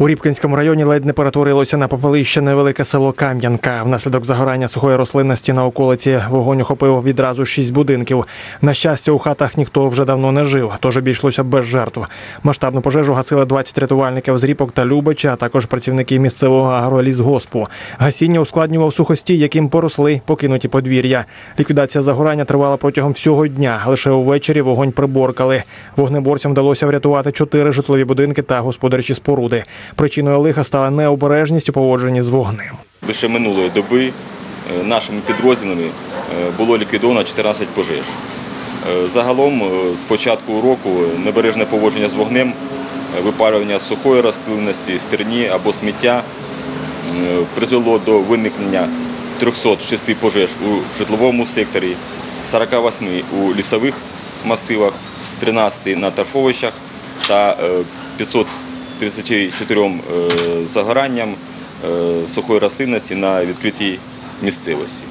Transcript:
У Рібкінському районі ледь не перетворилося на попелище невелике село Кам'янка. Внаслідок загорання сухої рослинності на околиці вогонь охопив відразу шість будинків. На щастя, у хатах ніхто вже давно не жив, тож обійшлося без жертв. Масштабну пожежу гасили 20 рятувальників з Ріпок та Любича, а також працівники місцевого агролісгоспу. Гасіння ускладнював сухостій, яким поросли покинуті подвір'я. Ліквідація загорання тривала протягом всього дня. Лише увечері вогонь приборкали. Вогнеборцям вдалося врятувати чотири житлові будинки та господарчі споруди. Причиною лиха стала необережність у поводженні з вогнем. Лише минулої доби е, нашими підрозділами е, було ліквідовано 14 пожеж. Е, загалом, з початку року, небережне поводження з вогнем, випарювання сухої рослинності, стерні або сміття призвело до виникнення 306 пожеж у житловому секторі, 48 у лісових масивах, 13 на торфовищах та 500 34 е, загоранням е, сухої рослинності на відкритій місцевості.